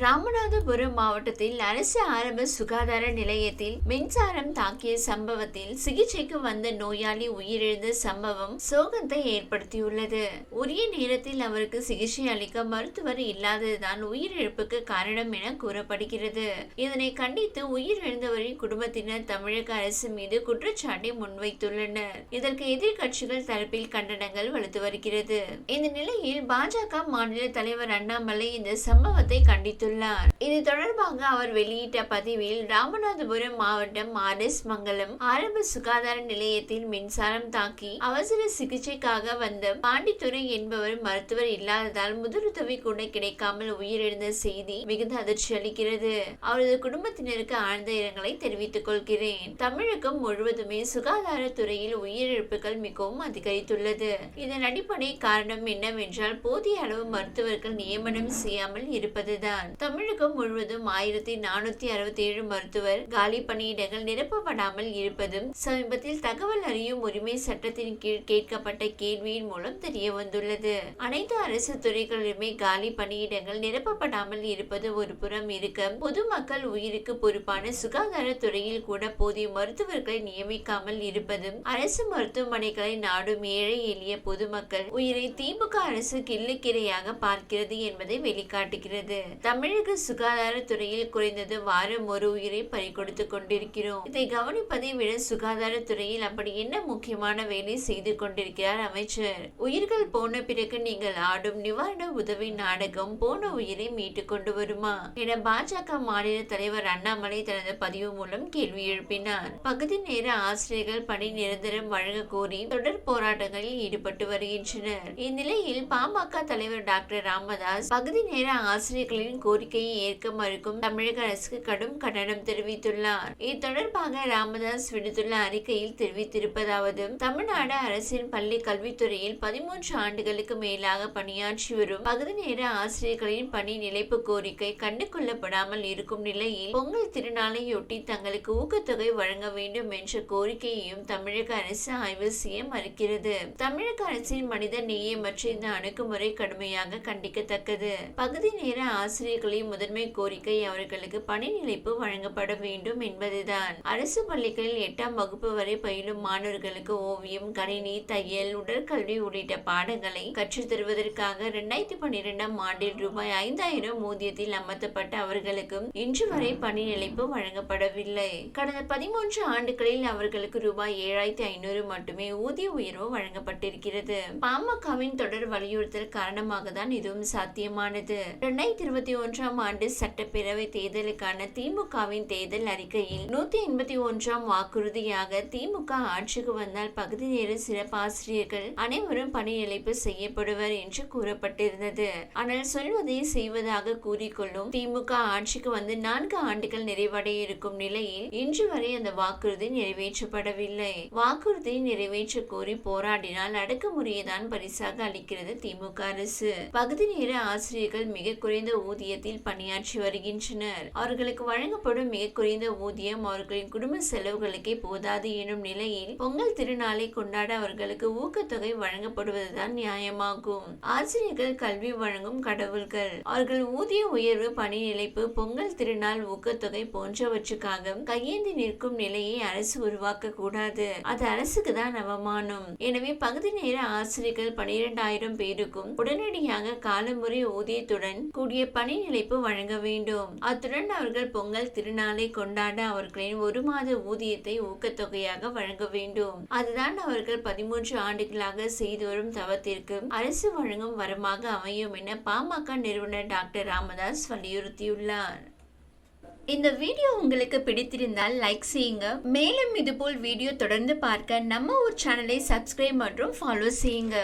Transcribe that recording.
ராமநாதபுரம் மாவட்டத்தில் அரசு ஆரம்ப சுகாதார நிலையத்தில் மின்சாரம் தாக்கிய சம்பவத்தில் சிகிச்சைக்கு வந்த நோயாளி உயிரிழந்த சம்பவம் சோகத்தை ஏற்படுத்தியுள்ளது. உரிய நேரத்தில் அவருக்கு சிகிச்சை அளிக்க மருத்துவர் இல்லாததுதான் உயிரிழப்புக்கு காரணம் என கூறப்படுகிறது. இதனை கண்டித்து உயிரிழந்தவரின் குடும்பத்தினர் தமிழக அரசு மீது குற்றச்சாட்டை முன்வைத்துள்ளனர். இதற்கு எதிர்க்கட்சிகள் தரப்பில் கண்டனங்கள் வலுத்து வருகிறது. இந்த நிலையில் பாஜக மாநில தலைவர் அண்ணாமலை இந்த சம்பவத்தை கண்டித்து தெரிவித்துள்ளார் இது தொடர்பாக அவர் வெளியிட்ட பதிவில் ராமநாதபுரம் மாவட்டம் ஆர் எஸ் மங்கலம் ஆரம்ப சுகாதார நிலையத்தில் மின்சாரம் தாக்கி அவசர சிகிச்சைக்காக வந்த பாண்டித்துறை என்பவர் மருத்துவர் இல்லாததால் முதலுதவி கூட கிடைக்காமல் உயிரிழந்த செய்தி மிகுந்த அதிர்ச்சி அளிக்கிறது. அவரது குடும்பத்தினருக்கு ஆழ்ந்த இரங்கலை தெரிவித்துக் கொள்கிறேன். தமிழகம் முழுவதுமே சுகாதாரத்துறையில் உயிரிழப்புகள் மிகவும் அதிகரித்துள்ளது. இதன் அடிப்படை காரணம் என்னவென்றால் போதிய அளவு மருத்துவர்கள் நியமனம் செய்யாமல் இருப்பதுதான். தமிழகம் முழுவதும் ஆயிரத்தி நானூத்தி அறுபத்தி ஏழு மருத்துவர் காலி பணியிடங்கள் நிரப்பப்படாமல் இருப்பதும் சமீபத்தில் தகவல் அறியும் உரிமை சட்டத்தின் கீழ் கேட்கப்பட்ட கேள்வியின் மூலம் தெரிய வந்துள்ளது அனைத்து அரசு துறைகளிலுமே காலி பணியிடங்கள் நிரப்பப்படாமல் இருப்பது ஒரு புறம் இருக்க பொதுமக்கள் உயிருக்கு பொறுப்பான சுகாதாரத்துறையில் கூட போதிய மருத்துவர்களை நியமிக்காமல் இருப்பதும் அரசு மருத்துவமனைகளை நாடும் ஏழை எளிய பொதுமக்கள் உயிரை திமுக அரசு கிள்ளுக்கிரையாக பார்க்கிறது என்பதை வெளிக்காட்டுகிறது. தமிழ் தமிழக சுகாதாரத்துறையில் குறைந்தது வாரம் ஒரு உயிரை பறிகொடுத்து கொண்டிருக்கிறோம். இதை கவனிப்பதை விட சுகாதாரத்துறையில் அப்படி என்ன முக்கியமான வேலை செய்து கொண்டிருக்கிறார் அமைச்சர்? உயிர்கள் போன பிறகு நீங்கள் ஆடும் நிவாரண உதவி நாடகம் போன உயிரை மீட்டு கொண்டு வருமா? என பாஜக மாநில தலைவர் அண்ணாமலை தனது பதிவு மூலம் கேள்வி எழுப்பினார். பகுதி நேர ஆசிரியர்கள் பணி நிரந்தரம் வழங்க கோரி தொடர் போராட்டங்களில் ஈடுபட்டு வருகின்றனர். இந்நிலையில் பாமக தலைவர் டாக்டர் ராமதாஸ் பகுதி நேர ஆசிரியர்களின் கோரி கோரிக்கையை ஏற்க மறுக்கும் தமிழக அரசுக்கு கடும் கண்டனம் தெரிவித்துள்ளார். இது தொடர்பாக ராமதாஸ் விடுத்துள்ள அறிக்கையில் தெரிவித்திருப்பதாவது தமிழ்நாடு அரசின் பள்ளி கல்வித்துறையில் பதிமூன்று ஆண்டுகளுக்கு மேலாக பணியாற்றி வரும் பகுதி நேர ஆசிரியர்களின் பணி நிலைப்பு கோரிக்கை கண்டுகொள்ளப்படாமல் இருக்கும் நிலையில் பொங்கல் திருநாளையொட்டி தங்களுக்கு ஊக்கத்தொகை வழங்க வேண்டும் என்ற கோரிக்கையையும் தமிழக அரசு ஆய்வு செய்ய மறுக்கிறது. தமிழக அரசின் மனித நேயமற்ற இந்த அணுகுமுறை கடுமையாக கண்டிக்கத்தக்கது. பகுதி நேர ஆசிரியர்கள் மாணவர்களின் முதன்மை கோரிக்கை அவர்களுக்கு பணி நிலைப்பு வழங்கப்பட வேண்டும் என்பதுதான். அரசு பள்ளிகளில் எட்டாம் வகுப்பு வரை பயிலும் மாணவர்களுக்கு ஓவியம் கணினி தையல் உடற்கல்வி உள்ளிட்ட பாடங்களை கற்றுத் தருவதற்காக இரண்டாயிரத்தி பன்னிரெண்டாம் ஆண்டில் ரூபாய் ஐந்தாயிரம் ஊதியத்தில் அமர்த்தப்பட்ட அவர்களுக்கும் இன்று வரை பணி நிலைப்பு வழங்கப்படவில்லை. கடந்த பதிமூன்று ஆண்டுகளில் அவர்களுக்கு ரூபாய் ஏழாயிரத்தி ஐநூறு மட்டுமே ஊதிய உயர்வு வழங்கப்பட்டிருக்கிறது. பாமகவின் தொடர் வலியுறுத்தல் காரணமாக தான் இதுவும் சாத்தியமானது. இரண்டாயிரத்தி இருபத்தி ஒன்றாம் ஆண்டு சட்டப்பேரவை தேர்தலுக்கான திமுகவின் தேர்தல் அறிக்கையில் நூத்தி எண்பத்தி ஒன்றாம் வாக்குறுதியாக திமுக ஆட்சிக்கு வந்தால் பகுதி நேர சிறப்பாசிரியர்கள் அனைவரும் பணி செய்யப்படுவர் என்று கூறப்பட்டிருந்தது. ஆனால் சொல்வதை செய்வதாக கூறிக்கொள்ளும் திமுக ஆட்சிக்கு வந்து நான்கு ஆண்டுகள் நிறைவடைய இருக்கும் நிலையில் இன்று வரை அந்த வாக்குறுதி நிறைவேற்றப்படவில்லை. வாக்குறுதி நிறைவேற்ற கோரி போராடினால் அடக்குமுறையை தான் பரிசாக அளிக்கிறது திமுக அரசு. பகுதி நேர ஆசிரியர்கள் மிக குறைந்த ஊதிய நிலையத்தில் பணியாற்றி வருகின்றனர். அவர்களுக்கு வழங்கப்படும் மிக குறைந்த ஊதியம் அவர்களின் குடும்ப செலவுகளுக்கே போதாது எனும் நிலையில் பொங்கல் திருநாளை கொண்டாட அவர்களுக்கு ஊக்கத்தொகை வழங்கப்படுவதுதான் நியாயமாகும். ஆசிரியர்கள் கல்வி வழங்கும் கடவுள்கள். அவர்கள் ஊதிய உயர்வு பணி நிலைப்பு பொங்கல் திருநாள் ஊக்கத்தொகை போன்றவற்றுக்காக கையேந்தி நிற்கும் நிலையை அரசு உருவாக்க கூடாது. அது அரசுக்கு தான் அவமானம். எனவே பகுதி நேர ஆசிரியர்கள் பனிரெண்டாயிரம் பேருக்கும் உடனடியாக காலமுறை ஊதியத்துடன் கூடிய பணி இழைப்பு வழங்க வேண்டும். அத்துடன் அவர்கள் பொங்கல் திருநாளை கொண்டாட அவர்களின் ஒரு மாத ஊதியத்தை ஊக்கத்தொகையாக வழங்க வேண்டும். அதுதான் அவர்கள் பதிமூன்று ஆண்டுகளாக செய்து வரும் தவத்திற்கு அரசு வழங்கும் வரமாக அமையும் என பாமக நிறுவனர் டாக்டர் ராமதாஸ் வலியுறுத்தியுள்ளார். இந்த வீடியோ உங்களுக்கு பிடித்திருந்தால் லைக் செய்யுங்க. மேலும் இதுபோல் வீடியோ தொடர்ந்து பார்க்க நம்ம ஒரு சேனலை சப்ஸ்கிரைப் மற்றும் ஃபாலோ செய்யுங்க.